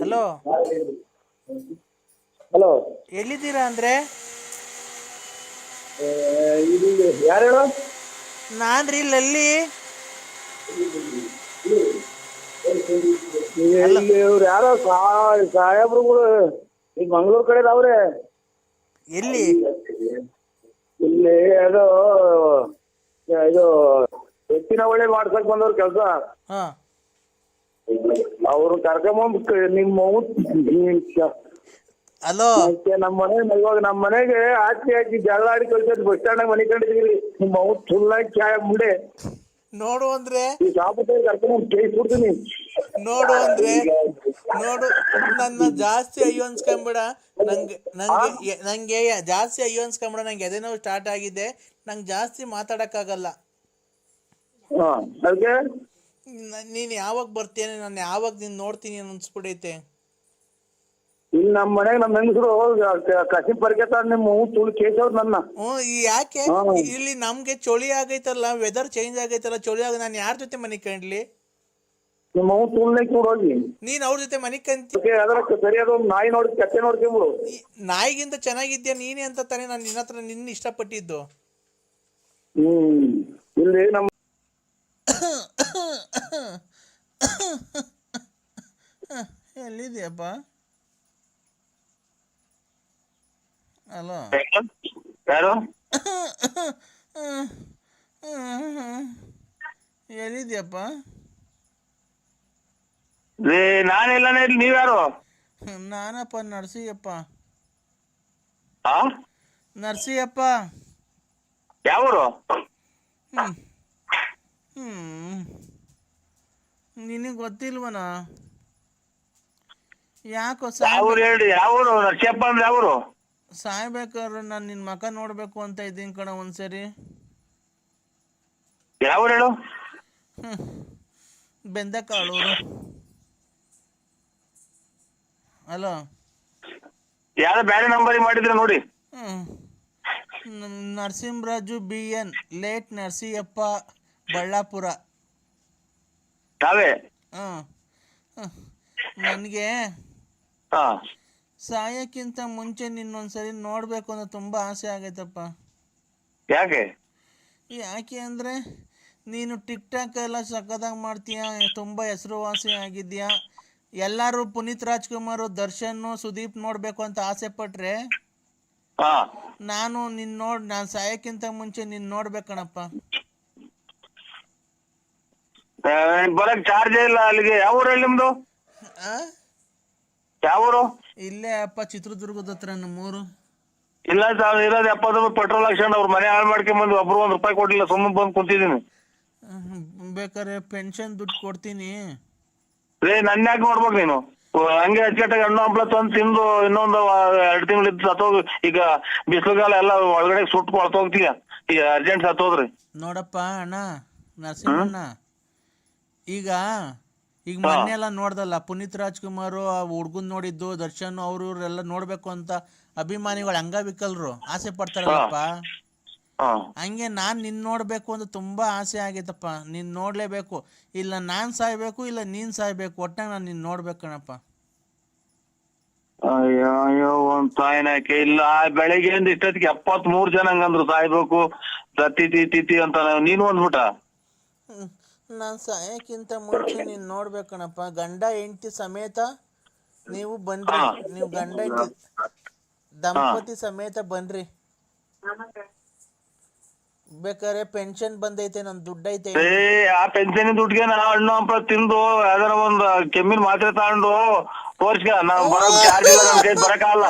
Hello hello ಎಲ್ಲಿದ್ದೀರಾ ಅಂದ್ರೆ? ಯಾರು ಹೇಳೋ? ನಾನ್ ರೀ ಲಲ್ಲಿ ಇವ್ರು ಯಾರೋ ಸಾಹೇಬ್ರುಗಳು ಈಗ ಮಂಗಳೂರು ಕಡೆ ಅವ್ರೆ. ಎಲ್ಲಿ? ಇಲ್ಲಿ ಅದು ಇದು ಎತ್ತಿನ ಒಳ್ಳೆ ಮಾಡ್ಸಕ್ ಬಂದವ್ರ ಕೆಲಸ. ಹಾ. ಅವ್ರು ಕರ್ಕೊಂಬಂದ್ ನಿಮ್ಮ ಮತ್ತೆ ನಮ್ಮ ಮನೆ ಇವಾಗ ನಮ್ಮ ಮನೆಗೆ ಆಚೆ ಹಾಕಿ ಜಗಳ ಆಡಿ ಕಳ್ಸೋದು ಬಸ್ ಸ್ಟ್ಯಾಂಡ್ ಮನೆ ಕಂಡಿದ್ದೀರಿ ನಿಮ್ಮ ಫುಲ್ ಆಗಿ ಚಾಯ್ ಮುಂಡೆ ನೋಡು ಅಂದ್ರೆ ಕರ್ಕೊಂಬಂದ್ ಕೇಸ್ ನೋಡು ಅಂದ್ರೆ ನೋಡು ನನ್ನ ಜಾಸ್ತಿ ಅಯ್ಯೋ ಅನ್ಸ್ಕೊಂಬಿಡ. ನಂಗೆ ನಂಗೆ ನಂಗೆ ಜಾಸ್ತಿ ಅಯ್ಯೋ ಅನ್ಸ್ಕೊಂಬಿಡ. ನಂಗೆ ಎದೆ ನೋವು ಸ್ಟಾರ್ಟ್ ಆಗಿದೆ. ನಂಗೆ ಜಾಸ್ತಿ ಮಾತಾಡಕ್ಕಾಗಲ್ಲ. ಹಾ ಅದಕ್ಕೆ ನೀನ್ ಯಾವಾಗ ಬರ್ತೀಯ? ನಾನು ಯಾವಾಗ ನಿನ್ ನೋಡ್ತೀನಿ ಅನ್ಸ್ಬಿಡೈತೆ ಇಲ್ಲಿ ನಮ್ಮ ಮನೆಗೆ ನಮ್ಮ ಹೆಂಗಸರು ಕಸಿ ಪರಿಕೆ ನಿಮ್ಮ ಅವ್ನು ತುಳು ಕೇಸವ್ರು ನನ್ನ. ಹ್ಞೂ ಯಾಕೆ? ಇಲ್ಲಿ ನಮ್ಗೆ ಚಳಿ ಆಗೈತಲ್ಲ ವೆದರ್ ಚೇಂಜ್ ಆಗೈತಲ್ಲ ಚಳಿ ಆಗ ನಾನು ಯಾರ ಜೊತೆ ಮನೆ ಕಂಡ್ಲಿ ನಿಮ್ಮ ಅವ್ನು ತುಳ್ನೆ ಕೂಡೋಗಿ. ನೀನ್ ಅವ್ರ ಜೊತೆ ಮನೆ ಕಂತಿ? ಅದರ ಸರಿಯಾದ ಒಂದು ನಾಯಿ ನೋಡಿ ಕತ್ತೆ ನೋಡ್ಕೊಂಬಿಡು ನಾಯಿಗಿಂತ ಚೆನ್ನಾಗಿದ್ಯಾ ನೀನೇ ಅಂತ ತಾನೇ ನಾನು ನಿನ್ನ ಹತ್ರ ನಿನ್ನ ಇಷ್ಟಪಟ್ಟಿದ್ದು. ಹ್ಮ್ ಇಲ್ಲಿ ನಮ್ಮ ಎಲ್ಲಿದ್ಯಪ್ಪ? ಹಲೋ ಯಾರು? ಎಲ್ಲಿದ್ಯಪ್ಪ? ರೇ ನಾನೆಲ್ಲನೇ ಇಲ್ಲಿ ನೀವ್ಯಾರು? ನಾನಪ್ಪ ನರ್ಸಿಯಪ್ಪ. ಆ? ನರ್ಸಿಯಪ್ಪ. ಯಾವೂರು? ಹ್ಮ್. ನಿನಗೆ ಗೊತ್ತಿಲ್ವನ? ಯಾಕೋ ಯಾವೂರು ಹೇಳಿ ಯಾವೂರು? ನರಸಿಯಪ್ಪ ಅಂದ್ರೆ ಯಾವೂರು? ಸಾಯ್ಬೇಕಾದ್ರೆ ನಾನು ನಿನ್ನ ಮಕ ನೋಡಬೇಕು ಅಂತ ಇದ್ದೀನಿ ಕಣ ಒಂದ್ಸರಿ. ಯಾವ ಹೇಳು? ಹ್ಮ್. ಬೆಂದಕಾಳೂರು. ಹಲೋ? ಯಾವ್ದೋ ಬೇರೆ ನಂಬರ್ ಮಾಡಿದ್ರೆ ನೋಡಿ. Narasimharaju B N late Narasiyappa Ballapura. ತಾವೇ? ನನಗೆ ಹಾ. ಸಾಯಕ್ಕಿಂತ ಮುಂಚೆ ನಿನ್ನೊಂದ್ಸರಿ ನೋಡ್ಬೇಕು ಅಂತ ತುಂಬಾ ಆಸೆ ಆಗೈತಪ್ಪ. ಯಾಕೆ? ಯಾಕೆ ಅಂದ್ರೆ ನೀನು ಟಿಕ್ ಟಾಕ್ ಎಲ್ಲ ಸಕ್ಕದಾಗಿ ಮಾಡ್ತೀಯ? ತುಂಬಾ ಹೆಸರುವಾಸಿ ಆಗಿದ್ಯಾ ಎಲ್ಲರೂ ಪುನೀತ್ ರಾಜ್ಕುಮಾರ್ ದರ್ಶನ್ ಸುದೀಪ್ ನೋಡ್ಬೇಕು ಅಂತ ಆಸೆ ಪಟ್ರೆ ನಾನು ನಿನ್ನ ನೋಡ್ ನಾನು ಸಾಯಕ್ಕಿಂತ ಮುಂಚೆ ನಿನ್ನ ನೋಡ್ಬೇಕಣಪ್ಪ. ಬರಕ್ ಚಾರ್ಜ್ ಇಲ್ಲ ಅಲ್ಲಿಗೆ. ಯಾವ ಊರಲ್ಲಿ ನಿಮ್ದು? ಆ? ಯಾವ ಊರು? ಇಲ್ಲೇ ಅಪ್ಪ ಚಿತ್ರದುರ್ಗದ ಹತ್ರ ನಮ್ಮೂರು. ಇಲ್ಲ ಸರ್ ಇರೋದು ಎಪ್ಪತ್ತು ರೂಪಾಯಿ ಪೆಟ್ರೋಲ್ ಹಾಕ್ಸ್ಕೊಂಡು ಅವ್ರ ಮನೆ ಹಾಳು ಮಾಡ್ಕೊಂಡ್ ಬಂದು ಒಬ್ರು ಒಂದ್ ರೂಪಾಯಿ ಕೊಟ್ಟಿಲ್ಲ ಸುಮ್ಮನೆ ಬಂದು ಕುಂತಿದ್ದೀನಿ. ಹ್ಮ್, ಬೇಕಾದ್ರೆ ಪೆನ್ಷನ್ ದುಡ್ಡು ಕೊಡ್ತೀನಿ. ರೇ ನನ್ನ ಯಾಕೆ ನೋಡ್ಬೇಕು ನೀನು? ಓ, ಹಂಗೆ ಅಚ್ಚಕಟ್ಟಾಗಿ ಹಣ್ಣು ಹಂಪ್ಲ ತಂದು ತಿಂದು ಇನ್ನೊಂದು ಎರಡು ತಿಂಗಳು ಇದ್ದು ಸತ್ತೋಗಿ ಈಗ ಬಿಸಿಲುಗಾಲ ಎಲ್ಲ ಒಳಗಡೆ ಸುಟ್ಟು ಕೊಳ್ತೋಗ್ತೀಯ ಈಗ ಅರ್ಜೆಂಟ್ ಸತ್ತೋದ್ರಿ. ನೋಡಪ್ಪ ಅಣ್ಣ ನರಸಿಂಹಣ್ಣ. ಈಗ ಈಗ ಮೊನ್ನೆ ಎಲ್ಲ ನೋಡ್ದಲ್ಲ ಪುನೀತ್ ರಾಜ್ಕುಮಾರ್ ಆ ಹುಡ್ಗನ್ ನೋಡಿದ್ದು ದರ್ಶನ್ ಅವ್ರು ಎಲ್ಲ ನೋಡ್ಬೇಕು ಅಂತ ಅಭಿಮಾನಿಗಳು ಅಂಗವಿಕಲರು ಆಸೆ ಪಡ್ತಾರಲ್ಲಪ್ಪ. ಹಂಗೆ ನಾನ್ ನಿನ್ನ ನೋಡಬೇಕು ಅಂತ ತುಂಬಾ ಆಸೆ ಆಗೈತಪ್ಪ ನಿನ್ ನೋಡ್ಲೇಬೇಕು. ಇಲ್ಲ ನಾನ್ ಸಾಯ್ಬೇಕು ಇಲ್ಲ ನೀನ್ ಸಾಯ್ಬೇಕು. ಒಟ್ಟಾಗ ನಾನ್ ನಿನ್ ನೋಡ್ಬೇಕು ಕಣಪ್ಪ. ಅಯ್ಯೋ ಅಯ್ಯೋ ಒಂದ್ ಇಲ್ಲ ಬೆಳಿಗ್ಗೆಯಿಂದ ಇಷ್ಟೊತ್ತಿಗೆ ಎಪ್ಪತ್ ಮೂರ್ ಜನ ಹಂಗಂದ್ರು ಸಾಯ್ಬೇಕು. ತಿತಿ ತಿತಿ ಅಂತ ನೀನು ಅಂದ್ಬಿಟ್ಟ? ನಾನು ಸಾಯಕ್ಕಿಂತ ಮುಂಚೆ ನೀನ್ ನೋಡ್ಬೇಕಣಪ್ಪ ಗಂಡ ಹೆಂಡತಿ ಸಮೇತ ನೀವು ಬನ್ರಿ ನೀವು ಗಂಡ ಹೆಂಡತಿ ದಂಪತಿ ಸಮೇತ ಬನ್ರಿ ಬೇಕಾದ್ರೆ ಪೆನ್ಷನ್ ಬಂದೈತೆ ನನ್ ದುಡ್ಡೈತೆ. ಏ ಆ ಪೆನ್ಷನ್ ದುಡ್ಡಿಗೆ ನಾ ಹಣ್ಣು ಹಂಪಲ ತಿಂದು ಯಾವ್ದಾರ ಒಂದ್ ಕೆಮ್ಮಿನ ಮಾತ್ರೆ ತಗೊಂಡು ತೋರ್ಸ್ಕ ನಾವ್ ಬರೋ ಚಾರ್ಜ್ ಇಲ್ಲ ನಮ್ ಕೈ ಬರಕ್ಕಾಗಲ್ಲ